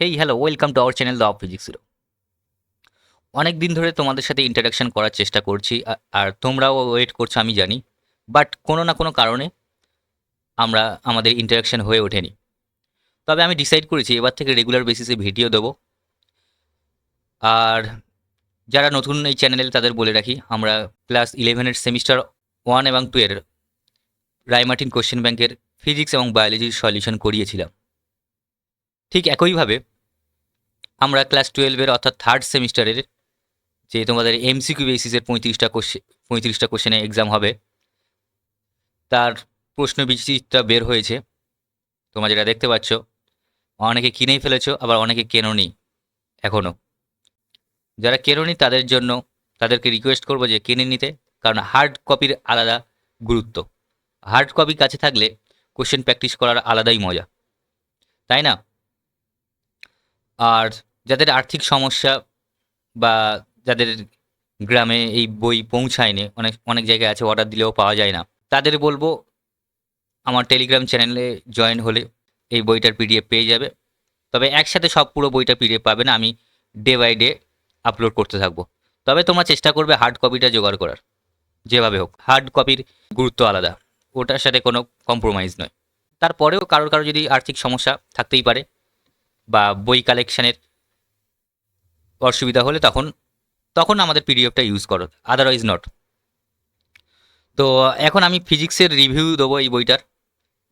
Hey hello welcome to our channel the of physics zero অনেক দিন ধরে তোমাদের সাথে ইন্টারাকশন করার চেষ্টা করছি আর তোমরাও ওয়েট করছ, আমি জানি বাট কোনো না কোনো কারণে আমরা, আমাদের ইন্টারাকশন হয়ে ওঠেনি। তবে আমি ডিসাইড করেছি, এবার থেকে রেগুলার বেসিসে ভিডিও দেবো। আর যারা নতুন এই চ্যানেলে তাদের বলে রাখি, আমরা ক্লাস ইলেভেনের সেমিস্টার ওয়ান এবং টু এর রায়মার্টিন কোশ্চেন ব্যাংকের ফিজিক্স এবং বায়োলজির সলিউশন করিয়েছিলাম। ঠিক একইভাবে আমরা ক্লাস টুয়েলভের অর্থাৎ থার্ড সেমিস্টারের যে তোমাদের এমসিকিউ বেসিসের পঁয়ত্রিশটা কোশ্চেন পঁয়ত্রিশটা কোশ্চেনে এক্সাম হবে, তার প্রশ্ন বিচিত্রা বের হয়েছে। তোমরা যেটা দেখতে পাচ্ছ, অনেকে কিনেই ফেলেছো, আবার অনেকে কেননি এখনও যারা কেননি, তাদের জন্য তাদেরকে রিকোয়েস্ট করব যে কিনে নিতে, কারণ হার্ড কপির আলাদা গুরুত্ব। হার্ড কপি কাছে থাকলে কোশ্চেন প্র্যাকটিস করার আলাদাই মজা। তাই না? আর যাদের আর্থিক সমস্যা বা যাদের গ্রামে এই বই পৌঁছায়নি, অনেক অনেক জায়গায় আছে অর্ডার দিলেও পাওয়া যায় না, তাদের বলব আমার টেলিগ্রাম চ্যানেলে জয়েন হলে এই বইটার পিডিএফ পেয়ে যাবে। তবে একসাথে সব পুরো বইটা পিডিএফ পাবে না, আমি ডে বাই ডে আপলোড করতে থাকব। তবে তোমরা চেষ্টা করবে হার্ড কপিটা জোগাড় করার, যেভাবে হোক। হার্ড কপির গুরুত্ব আলাদা, ওটার সাথে কোনো কম্প্রোমাইজ নয়। তারপরেও কারোর কারও যদি আর্থিক সমস্যা থাকতেই পারে বা বই কালেকশানের অসুবিধা হলে তখন তখন আমাদের পিডিএফটা ইউজ করো আদারওয়াইজ নট তো এখন আমি ফিজিক্সের রিভিউ দেবো এই বইটার।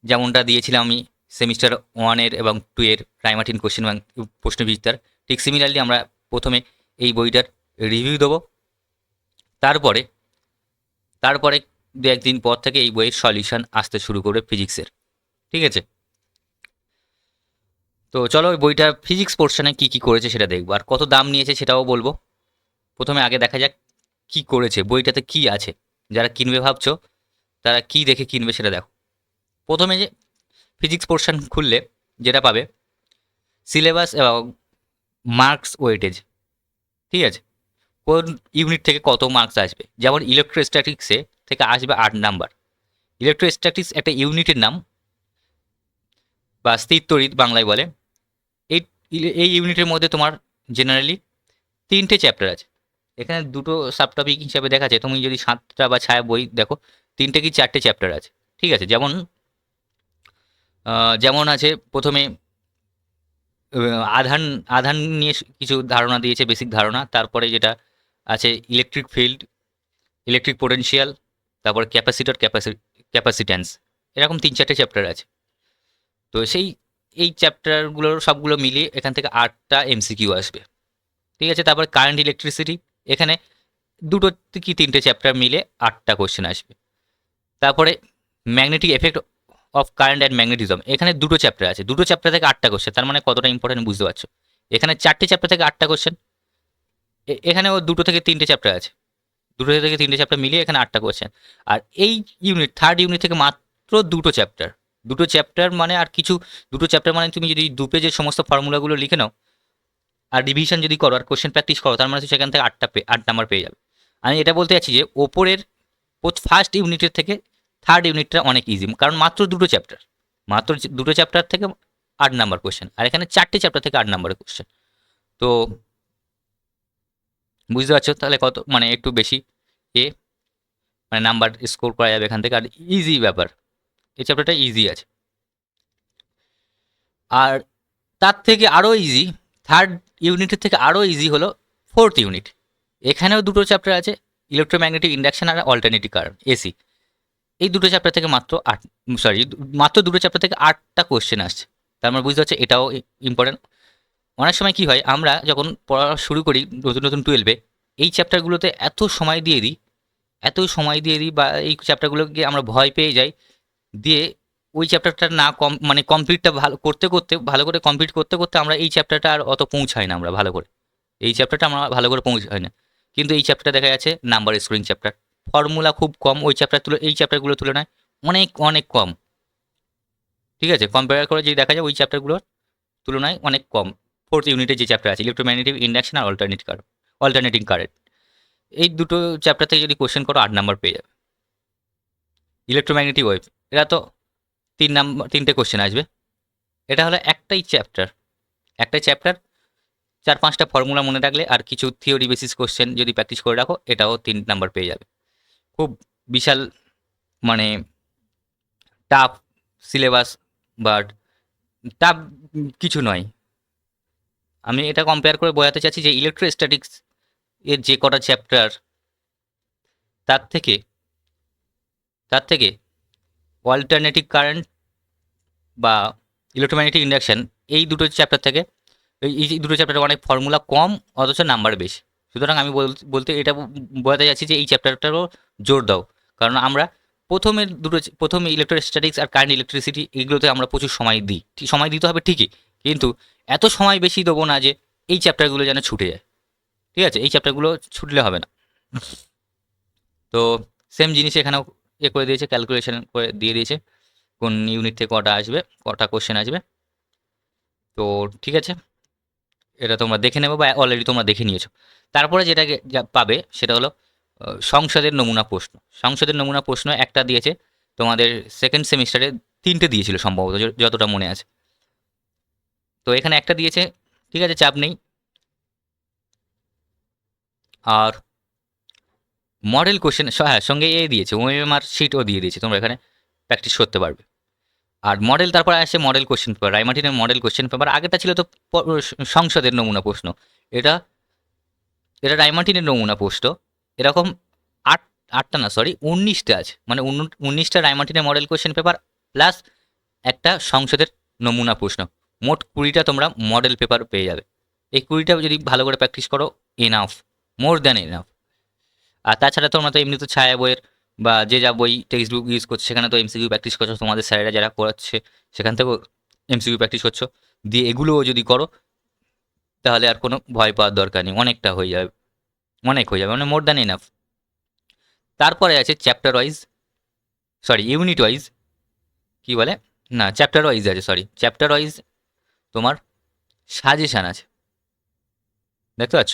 যেমনটা দিয়েছিলাম আমি সেমিস্টার ওয়ানের এবং টু এর প্রাইমাটিন কোশ্চেন ব্যাংক প্রশ্নবিদ্যার। ঠিক সিমিলারলি আমরা প্রথমে এই বইটার রিভিউ দেবো। তারপরে তারপরে দু একদিন পর থেকে এই বইয়ের সলিউশন আসতে শুরু করবে ফিজিক্সের ঠিক আছে? তো চলো ওই বইটা ফিজিক্স পোর্শনে কী কী করেছে সেটা দেখব। আর কত দাম নিয়েছে সেটাও বলব। প্রথমে আগে দেখা যাক কি করেছে। বইটাতে কি আছে? যারা কিনবে ভাবছ, তারা কি দেখে কিনবে সেটা দেখো। প্রথমে যে ফিজিক্স পোর্শন খুললে যেটা পাবে সিলেবাস এবং মার্কস ওয়েটেজ ঠিক আছে? কোন ইউনিট থেকে কত মার্কস আসবে? যেমন ইলেকট্রোস্ট্যাটিক্সে থেকে আসবে আট নাম্বার ইলেকট্রোস্ট্যাটিক্স একটা ইউনিটের নাম, বা স্থির তড়িৎ বাংলায় বলে। এই ইউনিটের মধ্যে তোমার জেনারেলি তিনটে চ্যাপ্টার আছে। এখানে দুটো সাবটপিক হিসাবে দেখা যায়। তুমি যদি সাতটা বা ছায়া বই দেখো, তিনটে কি চারটে চ্যাপ্টার আছে। ঠিক আছে? যেমন যেমন আছে, প্রথমে আধান আধান নিয়ে কিছু ধারণা দিয়েছে বেসিক ধারণা। তারপরে যেটা আছে ইলেকট্রিক ফিল্ড ইলেকট্রিক পোটেনশিয়াল তারপর ক্যাপাসিটর ক্যাপাসি ক্যাপাসিট্যান্স এরকম তিন চারটে চ্যাপ্টার আছে। তো সেই এই চ্যাপ্টারগুলোর সবগুলো মিলিয়ে এখান থেকে আটটা এমসিকিউ আসবে। ঠিক আছে? তারপর কারেন্ট ইলেকট্রিসিটি এখানে দুটো কি তিনটে চ্যাপ্টার মিলে আটটা কোশ্চেন আসবে। তারপরে magnetic effect of current and magnetism এখানে দুটো চ্যাপ্টার আছে। দুটো চ্যাপ্টার থেকে আটটা কোশ্চেন তার মানে কতটা ইম্পর্টেন্ট বুঝতে পারছ? এখানে চারটে চ্যাপ্টার থেকে আটটা কোশ্চেন এখানেও দুটো থেকে তিনটে চ্যাপ্টার আছে। দুটো থেকে তিনটে চ্যাপ্টার মিলিয়ে এখানে আটটা কোশ্চেন আর এই ইউনিট থার্ড ইউনিট থেকে মাত্র দুটো চ্যাপ্টার দুটো চ্যাপ্টার মানে আর কিছু, দুটো চ্যাপ্টার মানে তুমি যদি দু পেজের সমস্ত ফর্মুলাগুলো লিখে নাও, আর রিভিশন যদি করো, আর কোশ্চেন প্র্যাকটিস করো, তার মানে তো সেখান থেকে আটটা পে আট নাম্বার পেয়ে যাবে। আমি এটা বলতে চাচ্ছি যে ওপরের ফার্স্ট ইউনিটের থেকে থার্ড ইউনিটটা অনেক ইজি কারণ মাত্র দুটো চ্যাপ্টার মাত্র দুটো চ্যাপ্টার থেকে আট নাম্বার কোশ্চেন আর এখানে চারটে চ্যাপ্টার থেকে আট নাম্বারের কোশ্চেন তো বুঝতে পারছ? তাহলে কত মানে একটু বেশি এ মানে নাম্বার স্কোর করা যাবে এখান থেকে, আর ইজি ব্যাপার। এই চ্যাপ্টারটা ইজি আছে। আর তার থেকে আরও ইজি থার্ড ইউনিটের থেকে আরও ইজি হলো ফোর্থ ইউনিট এখানেও দুটো চ্যাপ্টার আছে ইলেকট্রোম্যাগনেটিক ইন্ডাকশন আর অল্টারনেটিভ কারেন্ট এসি এই দুটো চ্যাপ্টার থেকে মাত্র আট সরি মাত্র দুটো চ্যাপ্টার থেকে আটটা কোয়েশ্চেন আসছে। তার মানে বুঝতে হচ্ছে এটাও ইম্পর্টেন্ট অনেক সময় কি হয়, আমরা যখন পড়া শুরু করি নতুন নতুন টুয়েলভে এই চ্যাপ্টারগুলোতে এত সময় দিয়ে দিই, এত সময় দিয়ে দিই বা এই চ্যাপ্টারগুলোকে আমরা ভয় পেয়ে যাই দিয়ে ওই চ্যাপ্টারটা না কম মানে কমপ্লিটটা ভালো করতে করতে, ভালো করে কমপ্লিট করতে করতে আমরা এই চ্যাপ্টারটা আর অত পৌঁছাই না আমরা ভালো করে। এই চ্যাপ্টারটা আমরা ভালো করে পৌঁছাই না। কিন্তু এই চ্যাপ্টারটা দেখা যাচ্ছে নাম্বার স্কোরিং চ্যাপ্টার ফর্মুলা খুব কম, ওই চ্যাপ্টার তুলে, এই চ্যাপ্টারগুলোর তুলনায় অনেক অনেক কম। ঠিক আছে? কম্পেয়ার করে যদি দেখা যায় ওই চ্যাপ্টারগুলোর তুলনায় অনেক কম। ফোর্থ ইউনিটে যে চ্যাপ্টার আছে ইলেকট্রোম্যাগনেটিক ইন্ডাকশন আর অল্টারনেট কার অল্টারনেটিং কারেন্ট এই দুটো চ্যাপ্টার থেকে যদি কোশ্চেন করো, আট নাম্বার পেয়ে যাবে। ইলেকট্রোম্যাগনেটিক ওয়েভ এটা তো তিন নাম্বার তিনটে কোশ্চেন আসবে। এটা হলো একটাই চ্যাপ্টার একটাই চ্যাপ্টার চার পাঁচটা ফর্মুলা মনে রাখলে আর কিছু থিওরি বেসিস কোশ্চেন যদি প্র্যাকটিস করে রাখো, এটাও তিন নাম্বার পেয়ে যাবে। খুব বিশাল মানে টাফ সিলেবাস বাট টাফ কিছু নয়। আমি এটা কম্পেয়ার করে বোঝাতে চাচ্ছি যে ইলেকট্রোস্ট্যাটিক্স এর যে কটা চ্যাপ্টার তার থেকে তার থেকে অল্টারনেটিভ কারেন্ট বা ইলেকট্রোম্যাগনেটিক ইন্ডাকশান এই দুটো চ্যাপ্টার থেকে, এই দুটো চ্যাপ্টারে অনেক ফর্মুলা কম, অথচ নাম্বার বেশি। সুতরাং আমি বল- বলতে এটা বোঝাতে যাচ্ছি যে এই চ্যাপ্টারটারও জোর দাও। কারণ আমরা প্রথমের দুটো, প্রথমে ইলেকট্রোস্ট্যাটিক্স আর কারেন্ট ইলেকট্রিসিটি এগুলোতে আমরা প্রচুর সময় দিই। সময় দিতে হবে ঠিকই, কিন্তু এত সময় বেশি দেবো না যে এই চ্যাপ্টারগুলো যেন ছুটে যায়। ঠিক আছে? এই চ্যাপ্টারগুলো ছুটলে হবে না। তো সেম জিনিস এখানেও এ করে দিয়েছে ক্যালকুলেশন করে দিয়ে দিয়েছে। কোন ইউনিট থেকে কটা আসবে, কটা কোশ্চেন আসবে। তো ঠিক আছে, এটা তোমরা দেখে নেবে বা অলরেডি তোমরা দেখে নিয়েছো। তারপরে যেটা পাবে সেটা হলো সংসদের নমুনা প্রশ্ন। সংসদের নমুনা প্রশ্ন একটা দিয়েছে, তোমাদের সেকেন্ড সেমিস্টারে তিনটে দিয়েছিল সম্ভবত যতটা মনে আছে। তো এখানে একটা দিয়েছে, ঠিক আছে, চাপ নেই। আর মডেল কোশ্চেন হ্যাঁ সঙ্গে এ দিয়েছে, ওএমআর শিটও দিয়ে দিয়েছে, তোমরা এখানে প্র্যাকটিস করতে পারবে। আর মডেল তারপরে আসে মডেল কোশ্চেন পেপার রাইমার্টিনের মডেল কোশ্চেন পেপার আগেটা ছিল তো সংসদের নমুনা প্রশ্ন। এটা এটা রাইমার্টিনের নমুনা প্রশ্ন। এরকম আট, আটটা না সরি উনিশটা আছে। মানে উনিশটা রাইমার্টিনের মডেল কোশ্চেন পেপার প্লাস একটা সংসদের নমুনা প্রশ্ন। মোট কুড়িটা তোমরা মডেল পেপার পেয়ে যাবে। এই কুড়িটা যদি ভালো করে প্র্যাকটিস করো এনাফ মোর দ্যান এনাফ আর তাছাড়া তোমরা তো এমনি তো ছায়া বইয়ের বা যে যা বই টেক্সট বুক ইউজ করছে, সেখানে তো এমসিকিউ প্র্যাকটিস করছ, তোমাদের স্যারেরা যারা করাচ্ছে সেখান থেকেও এমসিকিউ প্র্যাকটিস করছ। দিয়ে এগুলোও যদি করো, তাহলে আর কোনো ভয় পাওয়ার দরকার নেই, অনেকটা হয়ে যাবে, অনেক হয়ে যাবে মানে মোর দ্যান এনাফ তারপরে আছে chapter wise sorry unit wise কী বলে? না চ্যাপ্টার ওয়াইজ আছে সরি চ্যাপ্টার ওয়াইজ তোমার সাজেশান আছে। দেখতে পাচ্ছ?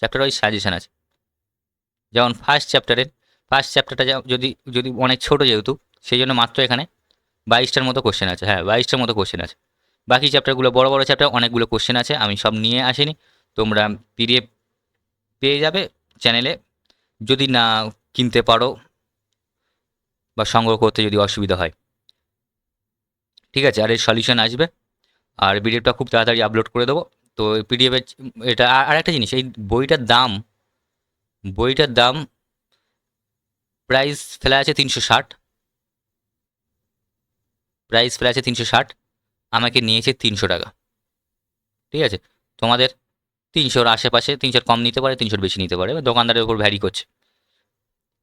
চ্যাপ্টার ওয়াইজ সাজেশান আছে। যেমন ফার্স্ট চ্যাপ্টারের ফার্স্ট চ্যাপ্টারটা যদি যদি অনেক ছোটো যেহেতু, সেই জন্য মাত্র এখানে বাইশটার মতো কোশ্চেন আছে। হ্যাঁ বাইশটার মতো কোশ্চেন আছে। বাকি চ্যাপ্টারগুলো বড় বড় চ্যাপ্টার অনেকগুলো কোশ্চেন আছে, আমি সব নিয়ে আসিনি। তোমরা পিডিএফ পেয়ে যাবে চ্যানেলে যদি না কিনতে পারো বা সংগ্রহ করতে যদি অসুবিধা হয়। ঠিক আছে, আর এর সলিউশন আসবে। আর পিডিএফটা খুব তাড়াতাড়ি আপলোড করে দেবো। তো পিডিএফের এটা আর- আর একটা জিনিস, এই বইটার দাম বইটার দাম প্রাইস ফেলা আছে তিনশো ষাট। প্রাইস ফেলা আছে তিনশো ষাট, আমাকে নিয়েছে তিনশো টাকা। ঠিক আছে? তোমাদের তিনশোর আশেপাশে, তিনশোর কম নিতে পারে, তিনশোর বেশি নিতে পারে দোকানদারের উপর ভ্যারি করছে।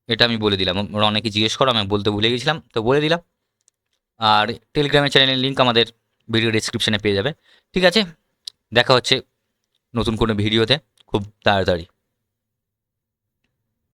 এটা আমি বলে দিলাম। অনেকে জিজ্ঞেস করো, আমি বলতে ভুলে গেছিলাম, তো বলে দিলাম। আর টেলিগ্রামের চ্যানেলের লিঙ্ক আমাদের ভিডিও ডিসক্রিপশানে পেয়ে যাবে। ঠিক আছে? দেখা হচ্ছে নতুন কোনো ভিডিওতে খুব তাড়াতাড়ি।